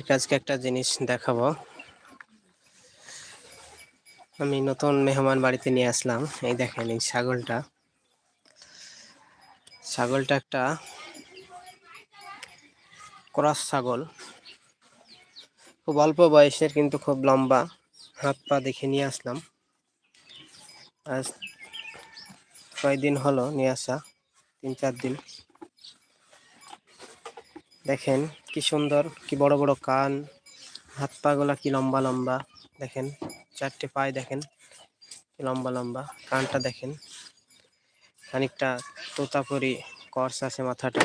আজকে একটা জিনিস দেখাবো। আমি নতুন মেহমান বাড়িতে নিয়ে আসলাম। এই দেখেন এই ছাগলটা। ছাগলটা একটা ক্রস ছাগল। খুব অল্প বয়সের কিন্তু খুব লম্বা। হাত পা দেখে নিয়ে আসলাম। আজ কয়েকদিন হলো নিয়ে আসা? তিন চার দিন। দেখেন কি সুন্দর, কি বড় বড় কান, হাত পা গুলা কি লম্বা লম্বা, দেখেন, চারটে পায়ে দেখেন, কি লম্বা লম্বা কানটা দেখেন। খানিকটা তোতাপুরি কর্স আছে মাথাটা।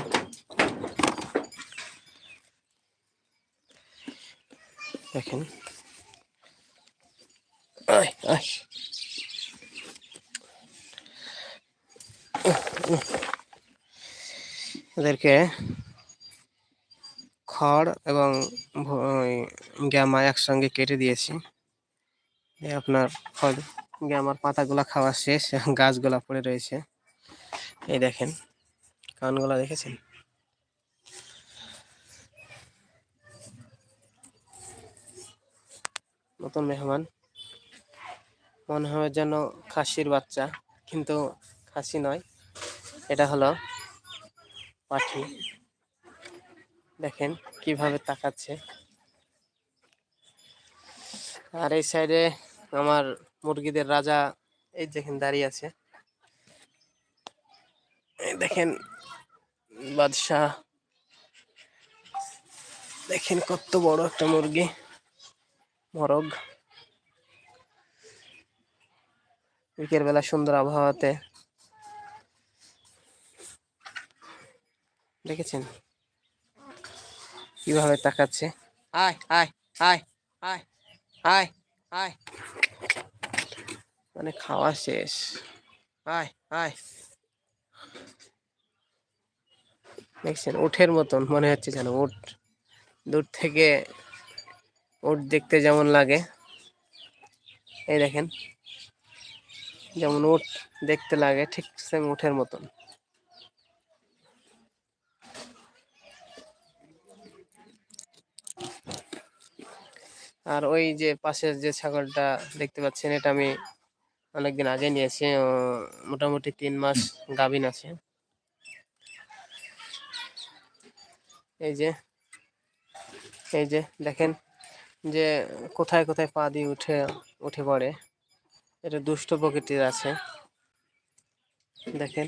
দেখেন। ওদেরকে খড় এবং গ্যামা একসঙ্গে কেটে দিয়েছি। আপনার খড় গ্যামার পাতাগুলা খাওয়া শেষ, গাছগুলা পড়ে রয়েছে। এই দেখেন, কানগুলা দেখেছেন? নতুন মেহমান। মনে হয় যেন খাসির বাচ্চা, কিন্তু খাসি নয়, এটা হলো পাখি দেখেন কীভাবে তাকাচ্ছে। আর এই সাইডে আমার মুরগিদের রাজা এই দেখেন দাঁড়িয়ে আছে। দেখেন বাদশাহ। দেখেন কত বড় একটা মুরগি, মরগ। বিকেল বেলা সুন্দর আবহাওয়াতে। দেখেছেন? কীভাবে তাকাচ্ছে? আয় আয় আয় আয় আয় আয় মানে খাওয়া শেষ। আয় আয় দেখছেন, উঠের মতন মনে হচ্ছে যেন উঠ, দূর থেকে উট দেখতে যেমন লাগে। এই দেখেন, যেমন উট দেখতে লাগে, ঠিক সেম উঠের মতন। আর ওই যে পাশের যে ছাগলটা দেখতে পাচ্ছেন, এটা আমি অনেকদিন আগে নিয়েছি মোটামুটি তিন মাস গাভিন আছে। এই যে এই যে দেখেন যে কোথায় কোথায় পা দিয়ে উঠে উঠে পড়ে, এটা দুষ্ট প্রকৃতির আছে। দেখেন।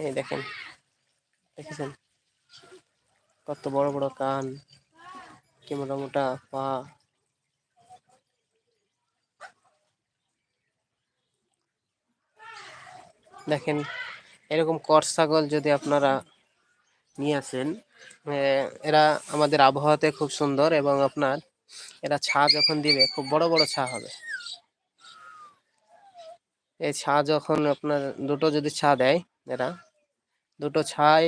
এই দেখেন, দেখেছেন? কত বড় বড় কান, কি মোটা মোটা পা। দেখেন, এরকম কর ছাগল যদি আপনারা নিয়ে আসেন এরা আমাদের আবহাওয়াতে খুব সুন্দর এবং আপনার এরা ছা যখন দিবে, খুব বড় বড় ছা হবে। এই ছা যখন আপনার দুটো যদি ছা দেয়, এরা দুটো ছাই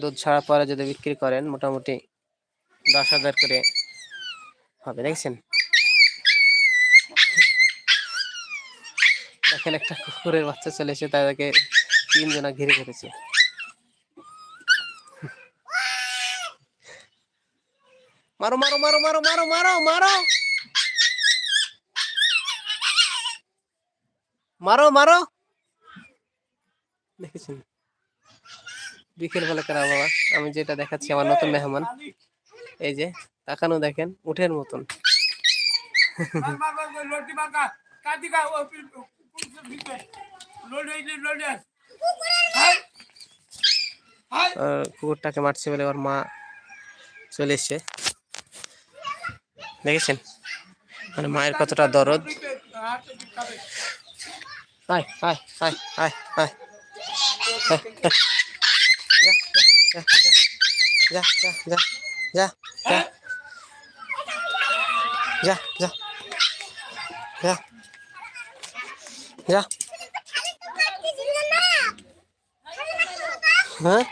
দুধ ছাড়া পরে যদি বিক্রি করেন, মোটামুটি দশ হাজার করে হবে, দেখছেন? দেখেন একটা কুকুরের বাচ্চা চলে এসে তাদেরকে তিনজনা ঘিরে ধরেছে। মারো মারো মারো মারো মারো মারো মারো! মারো মারো! দেখেছেন? বিকেল বেলা করা বাবা আমি যেটা দেখাচ্ছি আমার নতুন মেহমান। এই যে তাকানো দেখেন উঠের মতন। কুকুরটাকে মারছে বলে ওর মা চলে এসছে। দেখেছেন? মানে মায়ের কতটা দরদ। আয় আয় আয় আয়, আয়। যা যা যা যা যা যা যা যা যা যা হ্যাঁ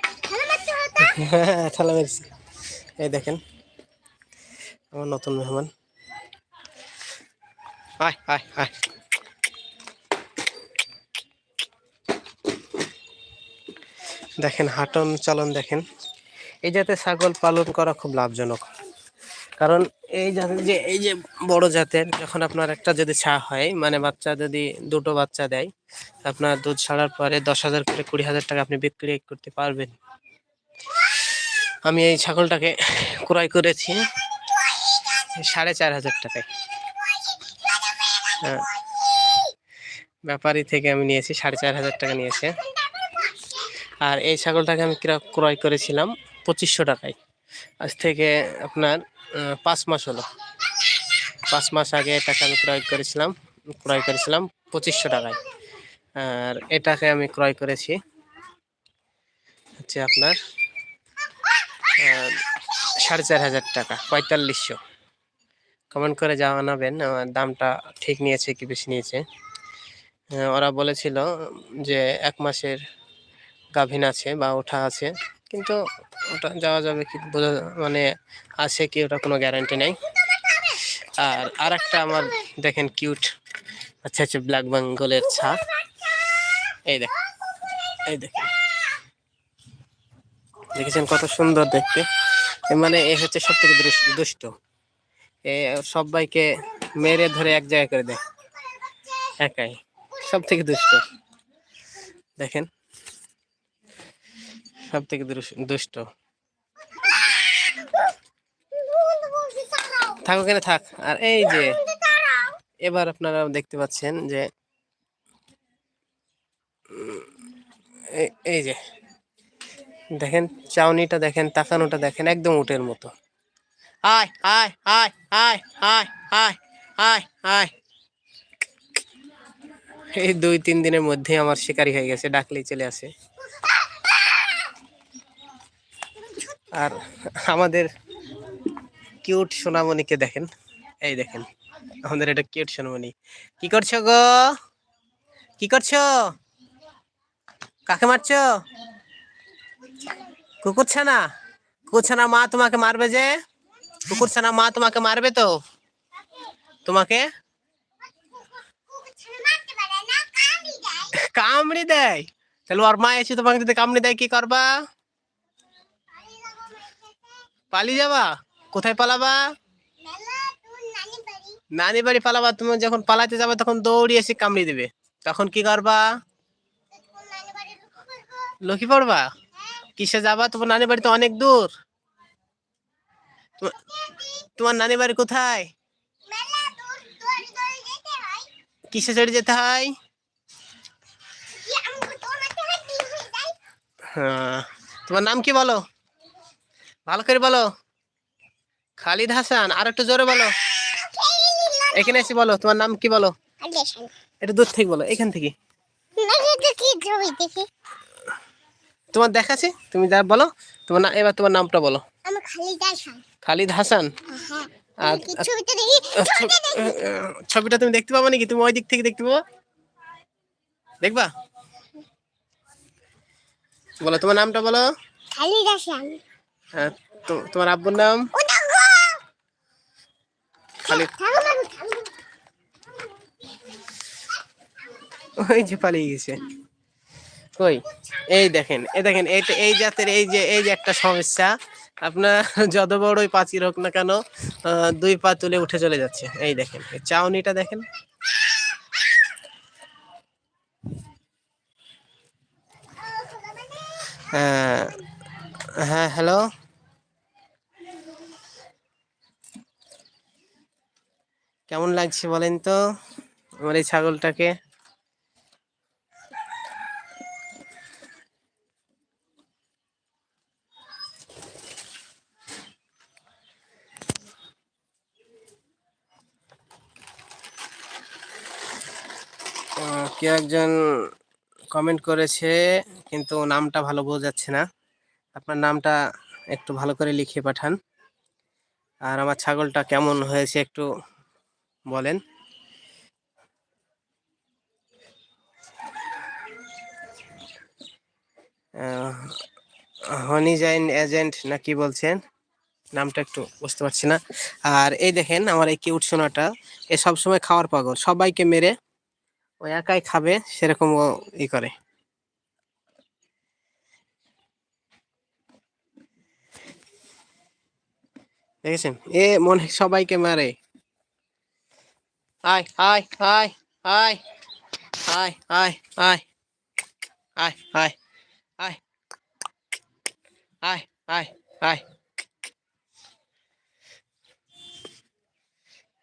হ্যাঁ ঠালা মেরেছি এই দেখেন আমার নতুন মেহমান আয় আয় আয় দেখেন, হাটন চলন দেখেন। এই জাতের ছাগল পালন করা খুব লাভজনক। কারণ এই জাতের যে, এই যে বড় জাতের যখন আপনার একটা যদি ছা হয় মানে বাচ্চা যদি দুটো বাচ্চা দেয়, আপনার দুধ ছাড়ার পরে দশ হাজার করে কুড়ি হাজার টাকা আপনি বিক্রি করতে পারবেন। আমি এই ছাগলটাকে ক্রয় করেছি সাড়ে চার হাজার টাকায়। হ্যাঁ। ব্যাপারী থেকে আমি নিয়েছি সাড়ে চার হাজার টাকা নিয়েছে। আর এই ছাগলটাকে আমি ক্রা- ক্রয় করেছিলাম পঁচিশশো টাকায়। আজ থেকে আপনার পাঁচ মাস হলো। পাঁচ মাস আগে এটাকে আমি ক্রয় করেছিলাম ক্রয় করেছিলাম পঁচিশশো টাকায়। আর এটাকে আমি ক্রয় করেছি, হচ্ছে আপনার সাড়ে চার হাজার টাকা, পঁয়তাল্লিশশো। কমেন্ট করে জানাবেন, আমার দামটা ঠিক নিয়েছে কি বেশি নিয়েছে। ওরা বলেছিল যে এক মাসের গাভিন আছে বা ওঠা আছে, কিন্তু ওটা যাওয়া যাবে কি বোঝা মানে আছে কি ওটা কোনো গ্যারান্টি নেই। আর আর একটা আমার দেখেন কিউট আচ্ছা আচ্ছা ব্ল্যাক বেঙ্গলের ছা এই দেখ এই দেখ। দেখেছেন কত সুন্দর দেখতে? মানে এ হচ্ছে সব থেকে দুষ্ট। এ সবাইকে মেরে ধরে এক জায়গায় করে দেয়। একাই সব থেকে দুষ্ট। দেখেন সব থেকে দুষ্ট। থাক ওখানে থাক। আর এই যে, এবার আপনারা দেখতে পাচ্ছেন যে এই যে, দেখেন চাউনিটা দেখেন, তাকানোটা দেখেন, একদম উটের মতো। আয় আয় আয় আয় আয় আয় আয় আয়। এই দুই, তিন দিনের মধ্যে আমার শিকারি হয়ে গেছে, ডাকলেই চলে আসে। আর আমাদের কিউট সোনামণিকে দেখেন। এই দেখেন, আমাদের এটা কিউট সোনামণি। কি করছ গো? কি করছ? কাকে মারছো? কুকুর ছানা কুকুর ছানা মা তোমাকে মারবে যে? কুকুর ছানা মা তোমাকে মারবে তো? তোমাকে? কামড়ি দেয়। তাহলে ওর মা এসে তোমাকে যদি কামড়ি দেয়, কি করবা? পালিয়ে যাবা? কোথায় পালাবা? নানি বাড়ি পালাবা। তুমি যখন পালাতে যাবে, তখন দৌড়ি এসে কামড়ি দিবে। তখন কি করবা? লক্ষ্মী পড়বা? কিসে যাবা? তোমার নানি বাড়ি তো অনেক দূর। তোমার নানি বাড়ি কোথায়? কিসে চড়ে যেতে হয়? হ্যাঁ। তোমার নাম কি বলো? ভালো করে বলো। খালিদ হাসান, আর একটু জোরে বলো। এখানে এসে বলো, তোমার নাম কি বলো? একটু দূর থেকে বলো, এখান থেকে। তোমার দেখাছি তুমি যা বলো, তোমার না এবার তোমার নামটা বলো। খালিদা হাসান? আর ছবিটা তুমি দেখতে পাবো নাকি? তুমি ওই দিক থেকে দেখতে পাবো। দেখবা? বলো, তোমার নামটা বলো। খালিদা তো- তোমার আব্বুর নাম? খালিদ। ওই যে পালিয়ে গেছে। কই? এই দেখেন এই দেখেন এইটা এই জাতের এই যে এই যে একটা সমস্যা। আপনার যত বড়ই পাঁচির হোক না কেন দুই পা তুলে উঠে চলে যাচ্ছে। এই দেখেন, এই চাউনিটা দেখেন। হ্যাঁ হ্যাঁ হ্যালো? কেমন লাগছে বলেন তো? আমার এই ছাগলটাকে। কেউ একজন কমেন্ট করেছে, কিন্তু নামটা ভালো বোঝা যাচ্ছে না। আপনার নামটা একটু ভালো করে লিখে পাঠান। আর আমার ছাগলটা কেমন হয়েছে একটু বলেন। হনিজাইন এজেন্ট না কি বলছেন? নামটা একটু বুঝতে পারছি না। আর এই দেখেন আমার এই কিউট সোনাটা, এ সবসময় খাওয়ার পাগল। সবাইকে মেরে ও একাই খাবে, সেরকম ও ই করে। দেখেছেন? এ মনে সবাইকে মারে। আয় আয় আয় আয় আয় আয় আয় আয় আয় আয় আয় আয় আয়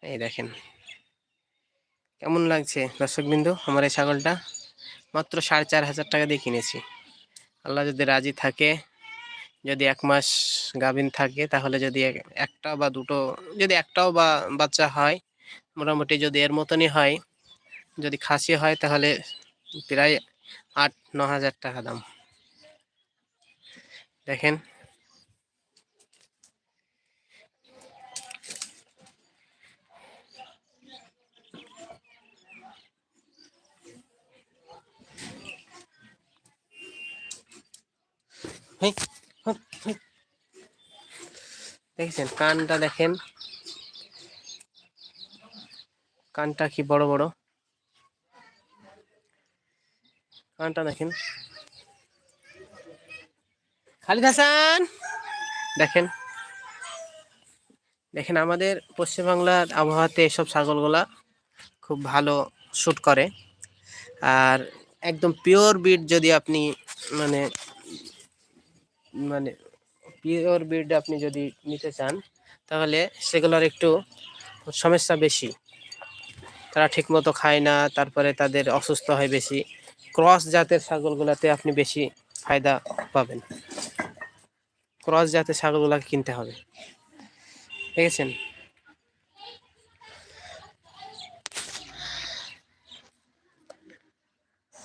এই দেখেন। কেমন লাগছে দর্শক বিন্দু আমার এই ছাগলটা মাত্র সাড়ে চার হাজার টাকা দিয়ে কিনেছি। আল্লাহ যদি রাজি থাকে, যদি এক মাস গাভিন থাকে, তাহলে যদি এক- একটা বা দুটো যদি একটাও বা বাচ্চা হয় মোটামুটি যদি এর মতনই হয়, যদি খাসি হয় তাহলে প্রায় আট ন হাজার টাকা দাম। দেখেন। দেখেছেন, কানটা দেখেন। কানটা কি বড় বড়? কানটা দেখেন। খালিদ হাসান! দেখেন। দেখেন আমাদের পশ্চিমবাংলার আবহাওয়াতে এসব ছাগলগুলা খুব ভালো শ্যুট করে। আর একদম পিওর বিট যদি আপনি মানে মানে পিওর বিড আপনি যদি নিতে চান, তাহলে সেগুলোর একটু সমস্যা বেশি। তারা ঠিকমতো খায় না, তারপরে তাদের অসুস্থ হয় বেশি। ক্রস জাতের ছাগলগুলোতে আপনি বেশি ফায়দা পাবেন। ক্রস জাতের ছাগলগুলোকে কিনতে হবে। দেখেছেন?